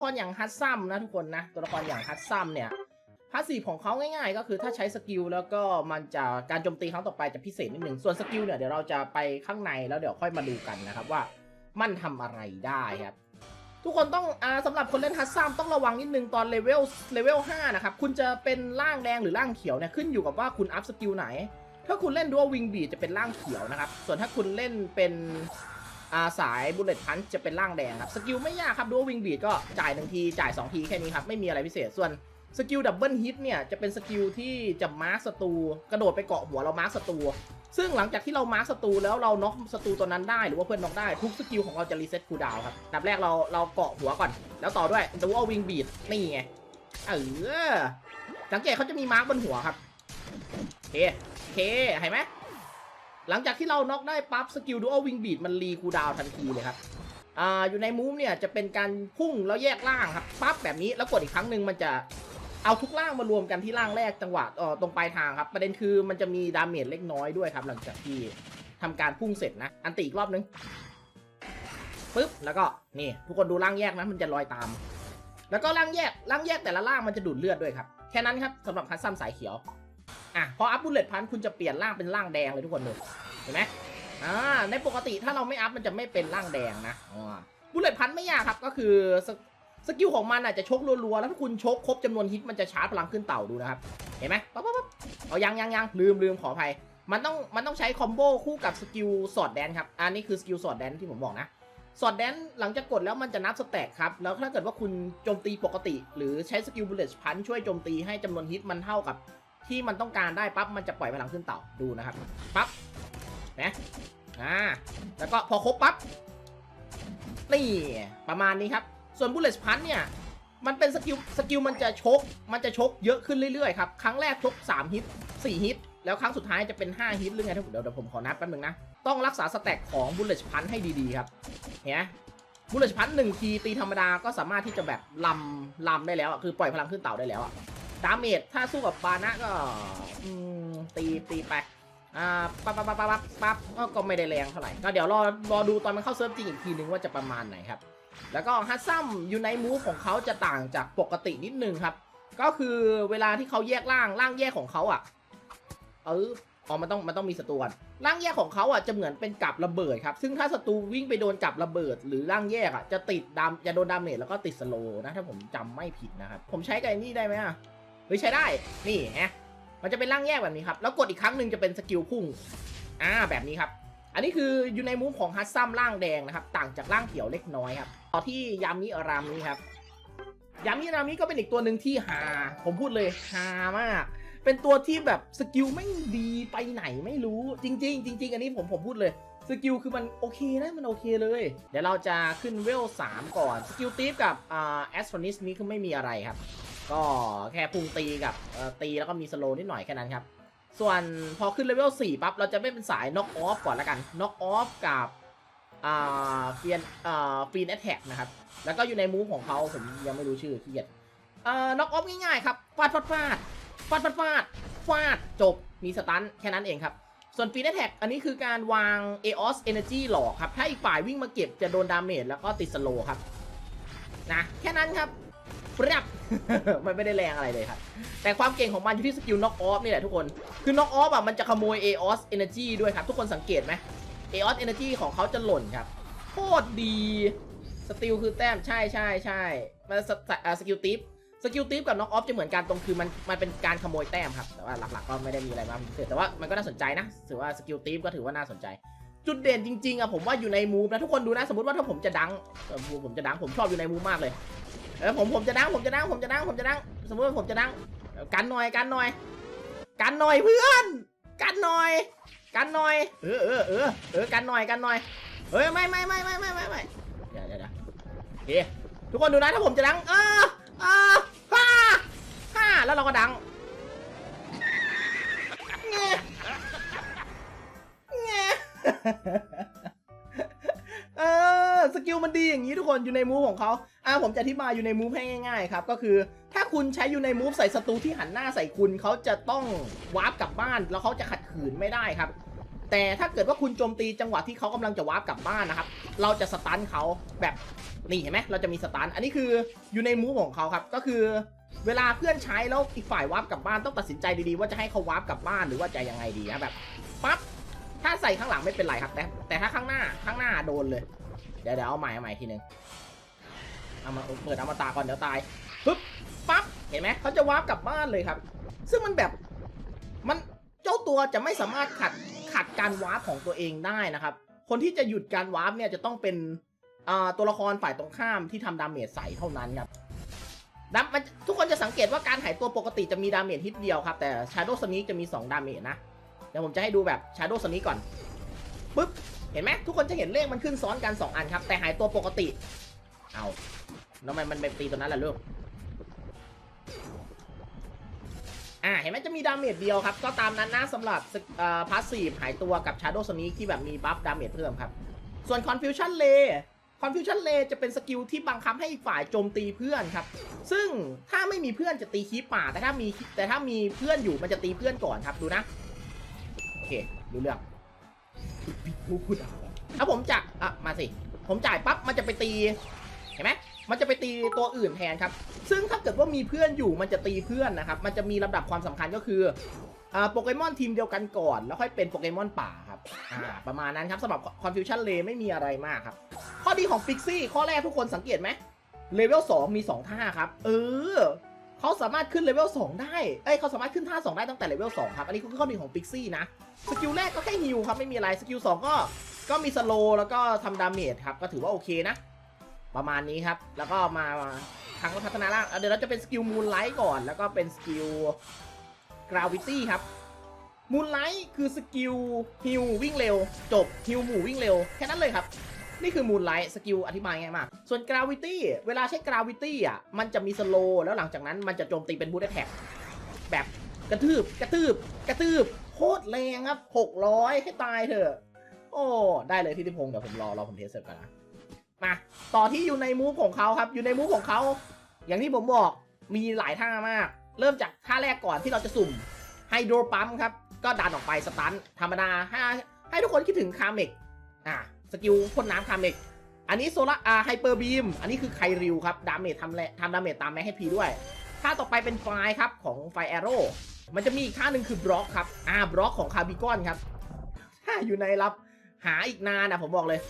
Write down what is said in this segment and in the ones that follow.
ครอย่างฮัตซัมนะทุกคนนะ ตัวละครอย่างฮัตซัมเนี่ยพาสซีฟของเขาง่ายๆ ก็คือถ้าใช้สกิลแล้วก็มันจะการโจมตีครั้งต่อไปจะพิเศษนิดหนึ่งส่วนสกิลเนี่ยเดี๋ยวเราจะไปข้างในแล้วเดี๋ยวค่อยมาดูกันนะครับว่ามันทำอะไรได้ครับ ทุกคนต้องอ่าสำหรับคนเล่นฮัตซัมต้องระวังนิดนึงตอนเลเวลเลเวล5นะครับ คุณจะเป็นร่างแดงหรือร่างเขียวเนี่ยขึ้นอยู่กับว่าคุณอัพสกิลไหน ถ้าคุณเล่นดัววิงบีจะเป็นร่างเขียวนะครับ ส่วนถ้าคุณเล่นเป็น อาสายบุลเลตพันจะเป็นร่างแดงครับ สกิลไม่ยากครับดัววิงบีดก็จ่ายหนึ่งที จ่าย 2 ทีแค่นี้ครับ ไม่มีอะไรพิเศษส่วนสกิลดับเบิลฮิตเนี่ย จะเป็นสกิลที่จะมาร์คศัตรูกระโดดไปเกาะหัวเรามาร์คศัตรูซึ่งหลังจากที่เรามาร์คศัตรูแล้วเราน็อกศัตรูตัวนั้นได้หรือว่าเพื่อนน็อกได้ ทุกสกิลของเราจะรีเซ็ตคูลดาวน์ครับดับแรกเราเราเกาะหัวก่อน แล้วต่อด้วยดัววิงบีดนี่ไงเออสังเกตเขาจะมีมาร์คบนหัวครับเคเคเห็นไหม หลังจากที่เราน็อกได้ปั๊บสกิลดูอัลวิงบีดมันรีคูดาวทันทีเลยครับอ่าอยู่ในมูฟเนี่ยจะเป็นการพุ่งแล้วแยกล่างครับปั๊บแบบนี้แล้วกดอีกครั้งหนึ่งมันจะเอาทุกล่างมารวมกันที่ล่างแรกจังหวะเอ่อตรงปลายทางครับ ประเด็นคือมันจะมีดาเมจเล็กน้อยด้วยครับ หลังจากที่ทำการพุ่งเสร็จนะ อันตีอีกรอบนึงปึ๊บแล้วก็นี่ทุกคนดูล่างแยกนะมันจะลอยตาม แล้วก็ล่างแยกล่างแยกแต่ละล่างมันจะดูดเลือดด้วยครับแค่นั้นครับสำหรับคัสซัมสายเขียว อะพออัพบุลเลตพันคุณจะเปลี่ยนร่างเป็นร่างแดงเลยทุกคนเลยเห็นไหมอ่าในปกติถ้าเราไม่อัพมันจะไม่เป็นร่างแดงนะบุลเลตพันไม่ยากครับก็คือสสกิลของมันอาจจะชกรัวๆ แล้วถ้าคุณชกครบจำนวนฮิตมันจะชาร์จพลังขึ้นเต่าดูนะครับ เห็นไหมปั๊บปั๊บปั๊บเอายังยังยังลืมลืมขออภัย มันต้องมันต้องใช้คอมโบคู่กับสกิลสอดแดนครับ อันนี้คือสกิลสอดแดนที่ผมบอกนะ สอดแดนหลังจากกดแล้วมันจะนับสแต็กครับ แล้วถ้าเกิดว่าคุณโจมตีปกติ หรือใช้สกิลบุลเลตพันช่วยโจมตีให้จำนวนฮิตมันเท่ากับ ที่มันต้องการได้ปั๊บมันจะปล่อยพลังขึ้นเต่าดูนะครับปั๊บนะอ่าแล้วก็พอครบปั๊บนี่ประมาณนี้ครับ ส่วนบุลเลตพันเนี่ยมันเป็นสกิลสกิลมันจะชก มันจะชกเยอะขึ้นเรื่อยๆครับครั้งแรกชก 3 ฮิต 4 ฮิต แล้วครั้งสุดท้ายจะเป็น 5 ฮิตหรือไงเดี๋ยวเดี๋ยวผมขอนับแป๊บนึงนะ ต้องรักษาสแต็กของบุลเลตพันให้ดีๆครับเห็นไหมบุลเลตพันหนึ่งทีตีธรรมดาก็สามารถที่จะแบบลำลำได้แล้วอะคือปล่อยพลังขึ้นเต่าได้แล้วอะ ดาเมจถ้าสู้กับบานะก็ตีตีไปอ่าปั๊บปั๊บปั๊บปั๊บปั๊บก็ไม่ได้แรงเท่าไหร่ก็เดี๋ยวรอรอดูตอนมันเข้าเซิร์ฟจริงอีกทีนึงว่าจะประมาณไหนครับ แล้วก็ฮัตซัมอยู่ในมูฟของเขาจะต่างจากปกตินิดนึงครับ ก็คือเวลาที่เขาแยกร่างร่างแยกของเขาอะเอออ๋อมันต้องมันต้องมีศัตรูก่อนร่างแยกของเขาอะจะเหมือนเป็นกับระเบิดครับ ซึ่งถ้าศัตรูวิ่งไปโดนกับระเบิด หรือร่างแยกอะจะติดดามจะโดนดาเมจแล้วก็ติดสโลนะถ้าผมจำไม่ผิดนะครับ ผมใช้กับไอนี่ได้ไหมอะ เฮ้ยใช้ได้ นี่ฮะมันจะเป็นร่างแยกแบบนี้ครับ แล้วกดอีกครั้งหนึ่งจะเป็นสกิลพุ่ง อ่า แบบนี้ครับ อันนี้คืออยู่ในมุมของฮัตซัมร่างแดงนะครับ ต่างจากร่างเขียวเล็กน้อยครับ ต่อที่ยามิอารามนี้ครับ ยามิอารามนี้ก็เป็นอีกตัวหนึ่งที่ฮาผมพูดเลยฮามาก เป็นตัวที่แบบสกิลไม่ดีไปไหนไม่รู้ จริง ๆ จริง ๆ อันนี้ผมผมพูดเลยสกิลคือมันโอเคนะ มันโอเคเลย เดี๋ยวเราจะขึ้นเวล 3 ก่อน สกิลตีฟกับอ่าแอสโทนิสนี้คือไม่มีอะไรครับ ก็แค่พุ่งตีกับตีแล้วก็มีสโลนิดหน่อยแค่นั้นครับ ส่วนพอขึ้นเลเวล4ปั๊บเราจะไม่เป็นสายน็อกออฟก่อนละกันน็อกออฟกับอ่าเฟียนอ่าฟีนแอทแทกนะครับแล้วก็อยู่ในมูฟของเขาผมยังไม่รู้ชื่อขี้เกียจอ่าน็อกออฟง่ายๆครับฟาดฟาดฟาดฟาดฟาดฟาดฟาดจบมีสตันแค่นั้นเองครับส่วนฟีนแอทแทกอันนี้คือการวาง EOS Energy หลอกครับถ้าอีกฝ่ายวิ่งมาเก็บจะโดนดาเมจแล้วก็ติดสโลครับนะแค่นั้นครับ ปรับ มันไม่ได้แรงอะไรเลยครับแต่ความเก่งของมันอยู่ที่สกิลน็อกออฟนี่แหละทุกคน คือน็อกออฟอะมันจะขโมย EOS Energy ด้วยครับ ทุกคนสังเกตไหม EOS Energy ของเขาจะหล่นครับโคตรดีสติลคือแต้มใช่ใช่ใช่มันสสอ่าสกิลทิปสกิลทิปกับน็อกออฟจะเหมือนกันตรงคือมันมันเป็นการขโมยแต้มครับ แต่ว่าหลักๆก็ไม่ได้มีอะไรมากพิเศษแต่ว่ามันก็น่าสนใจนะถือว่าสกิลทิปก็ถือว่าน่าสนใจ จุดเด่นจริงๆอะผมว่าอยู่ในมูฟนะทุกคนดูนะสมมติว่าถ้าผมจะดังเออผมจะดังผมชอบอยู่ในมูฟมากเลย เออผมผมจะดังผมจะดังผมจะดังผมจะดังสมมติว่าผมจะดังกันหน่อยกันหน่อย กันหน่อยเพื่อน กันหน่อย กันหน่อย เออเออเออเออกันหน่อยกันหน่อยเฮ้ยไม่ไม่ไม่ไม่ไม่ไม่ไม่เดี๋ยวเดี๋ยวเดี๋ยวโอเคทุกคนดูนะถ้าผมจะดังเออเออฮ่าฮ่าแล้วเราก็ดังเงี้ยเงี้ย อสกิลมันดีอย่างนี้ทุกคนอยู่ในมูฟของเขาอ่าผมจะอธิบายอยู่ในมูฟให้ง่ายๆครับก็คือถ้าคุณใช้อยู่ในมูฟใส่ศัตรูที่หันหน้าใส่คุณเขาจะต้องวาร์ปกลับบ้าน แล้วเขาจะขัดขืนไม่ได้ครับ แต่ถ้าเกิดว่าคุณโจมตีจังหวะที่เขากำลังจะวาร์ปกลับบ้านนะครับเราจะสตันเขาแบบนี่เห็นไหมเราจะมีสตันอันนี้คืออยู่ในมูฟของเขาครับก็คือเวลาเพื่อนใช้แล้วอีกฝ่ายวาร์ปกลับบ้านต้องตัดสินใจดีๆว่าจะให้เขาวาร์ปกลับบ้านหรือว่าจะยังไงดีนะแบบปั๊บถ้าใส่ข้างหลังไม่เป็นไรครับ แต่แต่ถ้าข้างหน้าข้างหน้าโดนเลย ดี๋ยวเดี๋ยวเอาใหม่เอาใหม่ทีหนึ่งเอามาเปิดเอามาตาก่อนเดี๋ยวตายปึ๊บปั๊บเห็นไหมเขาจะวาร์ปกลับบ้านเลยครับ ซึ่งมันแบบมันเจ้าตัวจะไม่สามารถขัดขัดการวาร์ปของตัวเองได้นะครับ คนที่จะหยุดการวาร์ปเนี่ยจะต้องเป็นตัวละครฝ่ายตรงข้ามที่ทำดาเมจใส่เท่านั้นครับดับมันทุกคนจะสังเกตว่าการหายตัวปกติจะมีดาเมจฮิตเดียวครับ แต่ Shadow Sneak จะมี 2 ดาเมจนะ เดี๋ยวผมจะให้ดูแบบ Shadow Sneak ก่อนปึ๊บ เห็นไหมทุกคนจะเห็นเลขมันขึ้นซ้อนกัน 2 อันครับ แต่หายตัวปกติ เอาแล้วมันมันไปตีตัวนั้นแหละลูกอ่าเห็นไหมจะมีดาเมจเดียวครับ ก็ตามนั้นนะสำหรับพาสซีฟหายตัวกับ Shadow Sneak ที่แบบมีบัฟดาเมจเพิ่มครับ ส่วน Confusion Ray Confusion Ray จะเป็นสกิลที่บังคับให้ฝ่ายโจมตีเพื่อนครับ ซึ่งถ้าไม่มีเพื่อนจะตีคีปป่า แต่ถ้ามีแต่ถ้ามีเพื่อนอยู่มันจะตีเพื่อนก่อนครับดูนะ โอเคดูเรื่อง พูดเอาถ้าผมจะอะมาสิ ผมจ่ายปั๊บมันจะไปตี เห็นไหมมันจะไปตีตัวอื่นแทนครับ ซึ่งถ้าเกิดว่ามีเพื่อนอยู่มันจะตีเพื่อนนะครับ มันจะมีลำดับความสำคัญก็คืออ่าโปเกมอนทีมเดียวกันก่อน แล้วค่อยเป็นโปเกมอนป่าครับอ่าประมาณนั้นครับสำหรับ Confusion Ray ไม่มีอะไรมากครับ ข้อดีของ Pixie ข้อแรกทุกคนสังเกตไหมเลเวล2มี 2 ท่าครับ เออ สามารถขึ้นเลเวล2ได้เอ้ยเขาสามารถขึ้นท่า2ได้ตั้งแต่เลเวล2ครับ อันนี้คือข้อดีของ Pixie นะ สกิลแรกก็แค่ฮิลครับ ไม่มีอะไร สกิล2ก็ ก็มีสโลแล้วก็ทำดาเมจครับ ก็ถือว่าโอเคนะ ประมาณนี้ครับ แล้วก็มาทางพัฒนาล่าง เดี๋ยวเราจะเป็นสกิลมูนไลท์ก่อน แล้วก็เป็นสกิลกราวิตี้ครับมูนไลท์คือสกิลฮิลวิ่งเร็ว จบฮิลหมู่วิ่งเร็ว แค่นั้นเลยครับ นี่คือมูนไลท์สกิลอธิบายง่ายมาก ส่วนกราวิตี้เวลาใช้กราวิตี้อะมันจะมีสโลแล้วหลังจากนั้นมันจะโจมตีเป็นบูทแท็กแบบกระทืบกระทืบกระทืบโคตรแรงครับ 600 ให้ตายเถอะ โอ้ ได้เลยที่ทิพงศ์เดี๋ยวผมรอรอผมเทสเสร็จก่อนนะ มา ต่อที่อยู่ในมูฟของเขาครับ อยู่ในมูฟของเขา อย่างที่ผมบอกมีหลายท่ามาก เริ่มจากท่าแรกก่อนที่เราจะสุ่มไฮโดรปั๊มครับ ก็ดันออกไปสตันธรรมดาให้ให้ทุกคนคิดถึงคาเมกอะ สกิลพ่นน้ำคาเมกอันนี้โซล่าอ่าไฮเปอร์บีม อันนี้คือไคริวครับ ดาเมจทำแลทำดาเมจตามแม็กให้พีด้วยท่าต่อไปเป็นไฟครับของไฟแอโร่ มันจะมีอีกท่าหนึ่งคือบล็อกครับ อ่าบล็อกของคาร์บิกอนครับถ้าอยู่ในรับหาอีกนานนะผมบอกเลย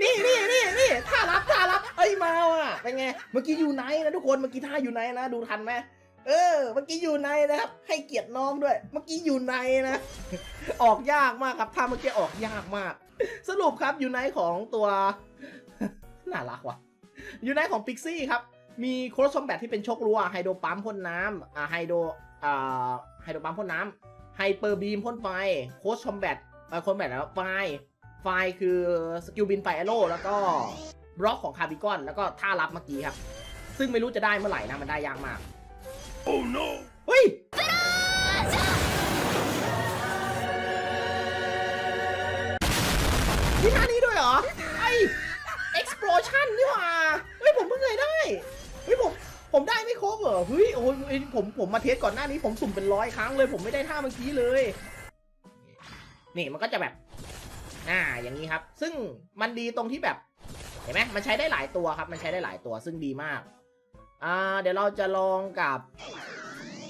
นี่นี่นี่นี่ท่ารับท่ารับเอ้ยมาว่ะเป็นไง เมื่อกี้อยู่ไหนนะทุกคน เมื่อกี้ท่าอยู่ไหนนะ ดูทันไหมเออ เมื่อกี้อยู่ไหนนะครับ ให้เกียรติน้องด้วย เมื่อกี้อยู่ไหนนะ ออกยากมากครับท่าเมื่อกี้ออกยากมาก สรุปครับยูไนของตัว น่ารักว่ะยูไนของปิกซี่ครับ มีโครสซอมแบทที่เป็นโชครัวไฮโดรปั๊มพ่นน้ำอ่าไฮโดรอ่าไฮโดรปั๊มพ่นน้ำไฮเปอร์บีมพ่นไฟโครสซอมแบทเอ่อคอมแบทแล้วไฟไฟคือสกิลบินไฟแอโร่แล้วก็บล็อกของคาร์บิกอน แล้วก็ท่ารับเมื่อกี้ครับ ซึ่งไม่รู้จะได้เมื่อไหร่นะ มันได้ยากมาก Oh no! เฮ้ย มีท่านี้ด้วยเหรอ ไอ explosion นี่หว่า เฮ้ยผมเพิ่งเคยได้ เฮ้ยผมผมได้ไม่ครบเหรอ เฮ้ยโอ้ยผมผมมาเทสก่อนหน้านี้ผมสุ่มเป็นร้อยครั้งเลย ผมไม่ได้ท่าเมื่อกี้เลย นี่มันก็จะแบบ อ่าอย่างนี้ครับ ซึ่งมันดีตรงที่แบบ เห็นไหมมันใช้ได้หลายตัวครับ มันใช้ได้หลายตัวซึ่งดีมาก อ่า เดี๋ยวเราจะลองกับ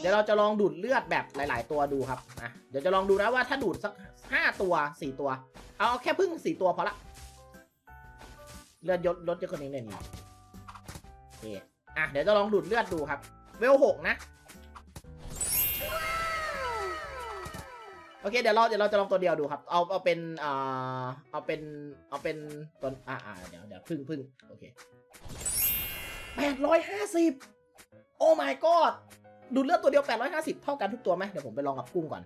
เดี๋ยวเราจะลองดูดเลือดแบบหลาย ๆ ตัวดูครับ อะ เดี๋ยวจะลองดูนะว่าถ้าดูดสักห้าตัวสี่ตัว เอาแค่พึ่งสี่ตัวพอละ เลือดยศลดเยอะกว่านี้หน่อยนี่โอเคอะเดี๋ยวจะลองดูดเลือดดูครับ เวลหกนะ โอเคเดี๋ยวเราเดี๋ยวเราจะลองตัวเดียวดูครับ เอาเอาเป็นอ่าเอาเป็นเอาเป็นตัวอ่าอ่าเดี๋ยวเดี๋ยวพึ่งพึ่งโอเคแปดร้อยห้าสิบโอ้ my god ดูดเลือดตัวเดียว 850 เท่ากันทุกตัวไหมเดี๋ยวผมไปลองกับกุ้งก่อน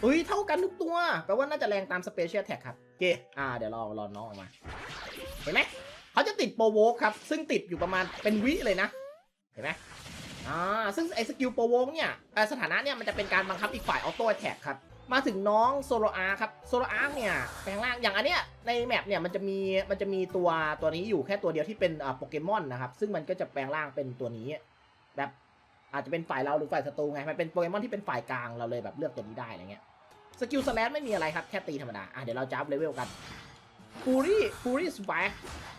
เฮ้ยเท่ากันทุกตัวแปลว่าน่าจะแรงตามสเปเชียลแท็กครับโอเคอ่าเดี๋ยวรอรอน้องออกมา เห็นไหมเขาจะติดโปรโวกครับ ซึ่งติดอยู่ประมาณเป็นวิเลยนะ เห็นไหมอ่าซึ่งไอ้สกิลโปรโวกเนี่ยเอ่อสถานะเนี่ยมันจะเป็นการบังคับอีกฝ่ายออโต้แท็กครับมาถึงน้องโซโลอาร์ครับโซโลอาร์เนี่ยแปลงร่างอย่างอันเนี้ยในแมปเนี่ยมันจะมีมันจะมีตัวตัวนี้อยู่แค่ตัวเดียวที่เป็นอ่าโปเกมอนนะครับ ซึ่งมันก็จะแปลงร่างเป็นตัวนี้แบบ อาจจะเป็นฝ่ายเราหรือฝ่ายศัตรูไง มันเป็นโปเกมอนที่เป็นฝ่ายกลางเราเลยแบบเลือกตัวนี้ได้อะไรเงี้ย สกิลสแลชไม่มีอะไรครับ แค่ตีธรรมดา อะเดี๋ยวเราจะอัพเลเวลกันฟูรี่ฟูรี่สวาย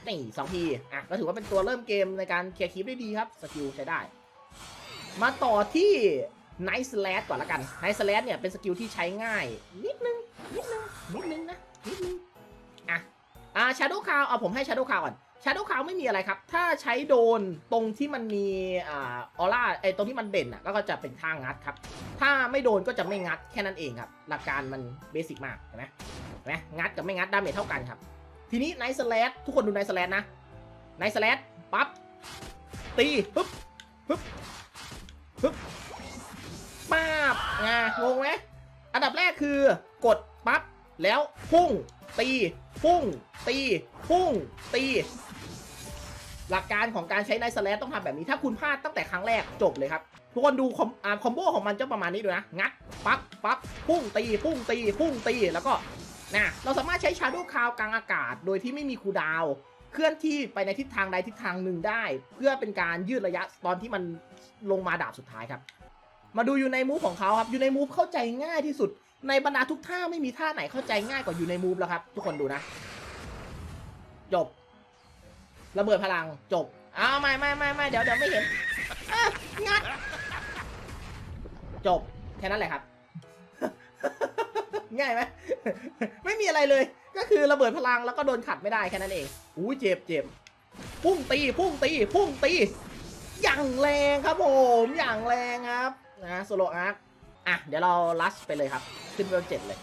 นี่สองที อะก็ถือว่าเป็นตัวเริ่มเกมในการเคลียร์คลิปได้ดีครับ สกิลใช้ได้ มาต่อที่ Night Slash ก่อนละกัน Night Slash เนี่ยเป็นสกิลที่ใช้ง่าย นิดนึง นิดนึง นิดนึงนะ นิดนึง อะ อ่า Shadow Cloud เอาผมให้ Shadow Cloud ก่อน Shadow Cloud ไม่มีอะไรครับ ถ้าใช้โดนตรงที่มันมีอ่าออร่าไอตรงที่มันเด่นอะก็จะเป็นท่างัดครับ ถ้าไม่โดนก็จะไม่งัดแค่นั้นเองครับ หลักการมันเบสิกมากเห็นไหมเห็นไหมงัดกับไม่งัดดาเมจเท่ากันครับ ทีนี้ไนท์สแลชทุกคนดูไนท์สแลชนะไนท์สแลชปั๊บตีปึ๊บปึ๊บปึ๊บป้าบงางงไหมอันดับแรกคือกดปั๊บ แล้วพุ่ง ตี พุ่ง ตี พุ่ง ตี หลักการของการใช้ไนท์สแลชต้องทำแบบนี้ ถ้าคุณพลาดตั้งแต่ครั้งแรกจบเลยครับ ทุกคนดูคอมอ่าคอมโบของมันจะประมาณนี้ดูนะ งัด ปั๊บปั๊บพุ่งตี พุ่งตี พุ่งตี แล้วก็นะเราสามารถใช้ชาร์ o w คาวกลางอากาศ โดยที่ไม่มีคูดาวเคลื่อนที่ไปในทิศทางใดทิศทางหนึ่งได้ เพื่อเป็นการยืดระยะตอนที่มันลงมาดาบสุดท้ายครับ มาดูอยู่ในมูฟของเขาครับอยู่ในมูฟเข้าใจง่ายที่สุด ในบรรดาทุกท่าไม่มีท่าไหนเข้าใจง่ายกว่าอยู่ในมูฟแล้วครับ ทุกคนดูนะ จบ ระเบิดพลังจบอ้าวไม่ไม่ไม่ไม่เดี๋ยวเดี๋ยวไม่เห็นงัดจบแค่นั้นแหละครับ ง่ายไหมไม่มีอะไรเลย ก็คือระเบิดพลังแล้วก็โดนขัดไม่ได้แค่นั้นเองอู้เจ็บเจ็บพุ่งตี พุ่งตี พุ่งตี อย่างแรงครับผม อย่างแรงครับ นะโซโลอาร์คอะ เดี๋ยวเราลัชไปเลยครับ ขึ้นเวลเจ็ดเลย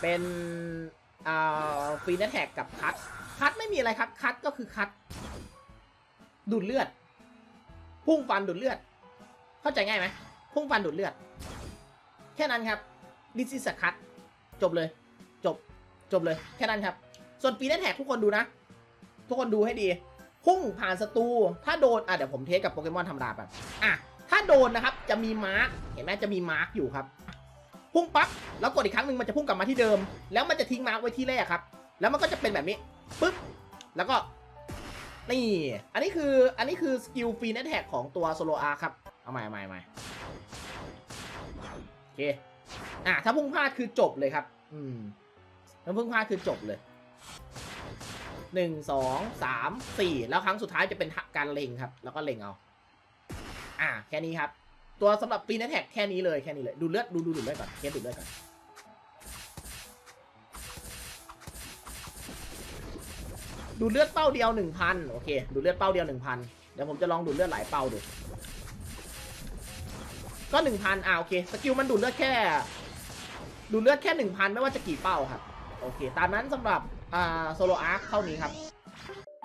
เป็นอ่าฟีนแท็กกับคัตคัตไม่มีอะไรครับ คัตก็คือคัตดูดเลือด พุ่งฟันดูดเลือด เข้าใจง่ายไหมพุ่งฟันดูดเลือด แค่นั้นครับดิซิสคัตจบเลย จบ จบเลย แค่นั้นครับ ส่วนปีนแท็กทุกคนดูนะ ทุกคนดูให้ดี พุ่งผ่านศัตรูถ้าโดน อะเดี๋ยวผมเทสกับโปเกมอนธรรมดาแบบอะ ถ้าโดนนะครับจะมีมาร์กเห็นไหมจะมีมาร์กอยู่ครับ พุ่งปั๊บแล้วกดอีกครั้งหนึ่งมันจะพุ่งกลับมาที่เดิม แล้วมันจะทิ้งมาร์กไว้ที่แรกครับ แล้วมันก็จะเป็นแบบนี้ปึ๊บแล้วก็นี่อันนี้คืออันนี้คือสกิลฟรีนแท็กของตัวโซโลอาร์ครับเอาใหม่ใหม่ใหม่โอเคอะถ้าพุ่งพลาดคือจบเลยครับ อืมถ้าพุ่งพลาดคือจบเลยหนึ่งสองสามสี่แล้วครั้งสุดท้ายจะเป็นการเล็งครับ แล้วก็เล็งเอา อะแค่นี้ครับ ตัวสำหรับปีนแท็กแค่นี้เลยแค่นี้เลยดูเลือดดูดูดูเลือดก่อนเคสดูเลือดก่อนดูเลือดเป้าเดียวหนึ่งพันโอเคดูเลือดเป้าเดียวหนึ่งพันเดี๋ยวผมจะลองดูเลือดหลายเป้าดูก็หนึ่งพันอ่าโอเคสกิลมันดูเลือดแค่ ดูเลือดแค่หนึ่งพันไม่ว่าจะกี่เป้าครับโอเค ตามนั้นสำหรับอ่าโซโลอาร์คเท่านี้ครับ